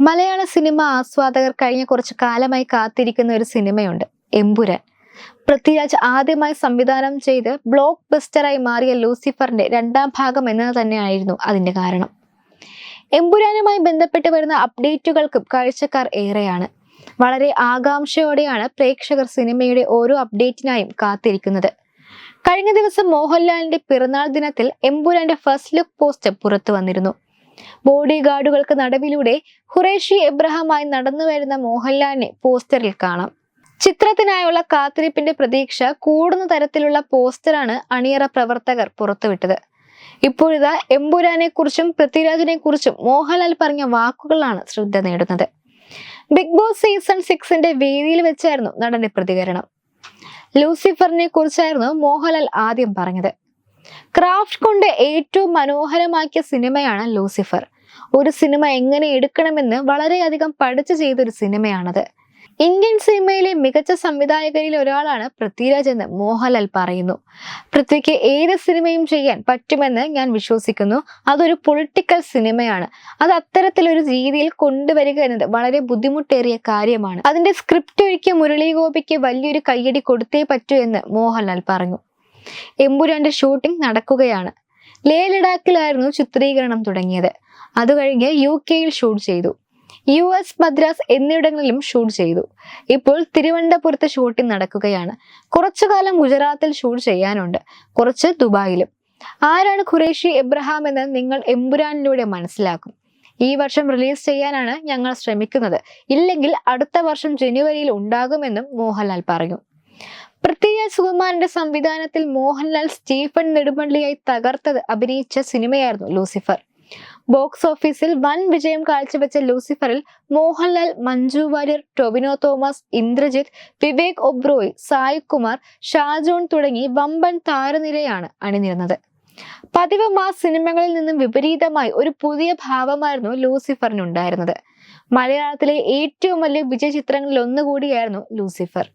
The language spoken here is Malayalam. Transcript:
മലയാള സിനിമ ആസ്വാദകർ കഴിഞ്ഞ കുറച്ച് കാലമായി കാത്തിരിക്കുന്ന ഒരു സിനിമയുണ്ട് എമ്പുരാൻ. പൃഥ്വിരാജ് ആദ്യമായി സംവിധാനം ചെയ്ത് ബ്ലോക്ക് ബസ്റ്ററായി മാറിയ ലൂസിഫറിന്റെ രണ്ടാം ഭാഗം എന്നത് തന്നെയായിരുന്നു അതിന്റെ കാരണം. എമ്പുരാനുമായി ബന്ധപ്പെട്ട് വരുന്ന അപ്ഡേറ്റുകൾക്കും കാഴ്ചക്കാർ ഏറെയാണ്. വളരെ ആകാംക്ഷയോടെയാണ് പ്രേക്ഷകർ സിനിമയുടെ ഓരോ അപ്ഡേറ്റിനായും കാത്തിരിക്കുന്നത്. കഴിഞ്ഞ ദിവസം മോഹൻലാലിന്റെ പിറന്നാൾ ദിനത്തിൽ എമ്പുരാന്റെ ഫസ്റ്റ് ലുക്ക് പോസ്റ്റ് പുറത്തു വന്നിരുന്നു. ബോഡി ഗാർഡുകൾക്ക് നടുവിലൂടെ ഖുറേഷി എബ്രഹാമായി നടന്നു വരുന്ന മോഹൻലാലിനെ പോസ്റ്ററിൽ കാണാം. ചിത്രത്തിനായുള്ള കാത്തിരിപ്പിന്റെ പ്രതീക്ഷ കൂടുന്ന തരത്തിലുള്ള പോസ്റ്ററാണ് അണിയറ പ്രവർത്തകർ പുറത്തുവിട്ടത്. ഇപ്പോഴിതാ എമ്പുരാനെ കുറിച്ചും പൃഥ്വിരാജിനെ കുറിച്ചും മോഹൻലാൽ പറഞ്ഞ വാക്കുകളാണ് ശ്രദ്ധ നേടുന്നത്. ബിഗ് ബോസ് സീസൺ സിക്സിന്റെ വേദിയിൽ വെച്ചായിരുന്നു നടന്റെ പ്രതികരണം. ലൂസിഫറിനെ കുറിച്ചായിരുന്നു മോഹൻലാൽ ആദ്യം പറഞ്ഞത്. ക്രാഫ്റ്റ് കൊണ്ട് ഏറ്റവും മനോഹരമാക്കിയ സിനിമയാണ് ലൂസിഫർ. ഒരു സിനിമ എങ്ങനെ എടുക്കണമെന്ന് വളരെയധികം പഠിച്ചു ചെയ്തൊരു സിനിമയാണത്. ഇന്ത്യൻ സിനിമയിലെ മികച്ച സംവിധായകരിൽ ഒരാളാണ് പൃഥ്വിരാജ് എന്ന് മോഹൻലാൽ പറയുന്നു. പൃഥ്വിക്ക് ഏത് സിനിമയും ചെയ്യാൻ പറ്റുമെന്ന് ഞാൻ വിശ്വസിക്കുന്നു. അതൊരു പൊളിറ്റിക്കൽ സിനിമയാണ്. അത് അത്തരത്തിലൊരു രീതിയിൽ കൊണ്ടുവരിക എന്നത് വളരെ ബുദ്ധിമുട്ടേറിയ കാര്യമാണ്. അതിന്റെ സ്ക്രിപ്റ്റ് ഒരുക്കിയ മുരളി ഗോപിക്ക് വലിയൊരു കയ്യടി കൊടുത്തേ പറ്റൂ എന്ന് മോഹൻലാൽ പറഞ്ഞു. എമ്പുരാന്റെ ഷൂട്ടിംഗ് നടക്കുകയാണ്. ലേ ലഡാക്കിലായിരുന്നു ചിത്രീകരണം തുടങ്ങിയത്. അത് കഴിഞ്ഞ് യു കെയിൽ ഷൂട്ട് ചെയ്തു. യു എസ് മദ്രാസ് എന്നിവിടങ്ങളിലും ഷൂട്ട് ചെയ്തു. ഇപ്പോൾ തിരുവനന്തപുരത്ത് ഷൂട്ടിംഗ് നടക്കുകയാണ്. കുറച്ചു കാലം ഗുജറാത്തിൽ ഷൂട്ട് ചെയ്യാനുണ്ട്. കുറച്ച് ദുബായിലും. ആരാണ് ഖുറേഷി എബ്രഹാം എന്ന് നിങ്ങൾ എമ്പുരാനിലൂടെ മനസ്സിലാക്കും. ഈ വർഷം റിലീസ് ചെയ്യാനാണ് ഞങ്ങൾ ശ്രമിക്കുന്നത്. ഇല്ലെങ്കിൽ അടുത്ത വർഷം ജനുവരിയിൽ ഉണ്ടാകുമെന്നും മോഹൻലാൽ പറഞ്ഞു. പൃഥ്വിരാജ് സുകുമാരന്റെ സംവിധാനത്തിൽ മോഹൻലാൽ സ്റ്റീഫൻ നെടുമള്ളിയായി തകർത്തത് അഭിനയിച്ച സിനിമയായിരുന്നു ലൂസിഫർ. ബോക്സ് ഓഫീസിൽ വൻ വിജയം കാഴ്ചവെച്ച ലൂസിഫറിൽ മോഹൻലാൽ മഞ്ജു വാര്യർ ടൊവിനോ തോമസ് ഇന്ദ്രജിത്ത് വിവേക് ഒബ്രോയ് സായ് കുമാർ ഷാജോൺ തുടങ്ങി വമ്പൻ താരനിരയാണ് അണിനിരുന്നത്. പതിവ് മാസ് സിനിമകളിൽ നിന്നും വിപരീതമായി ഒരു പുതിയ ഭാവമായിരുന്നു ലൂസിഫറിനുണ്ടായിരുന്നത്. മലയാളത്തിലെ ഏറ്റവും വലിയ വിജയ ചിത്രങ്ങളിൽ ഒന്നുകൂടിയായിരുന്നു ലൂസിഫർ.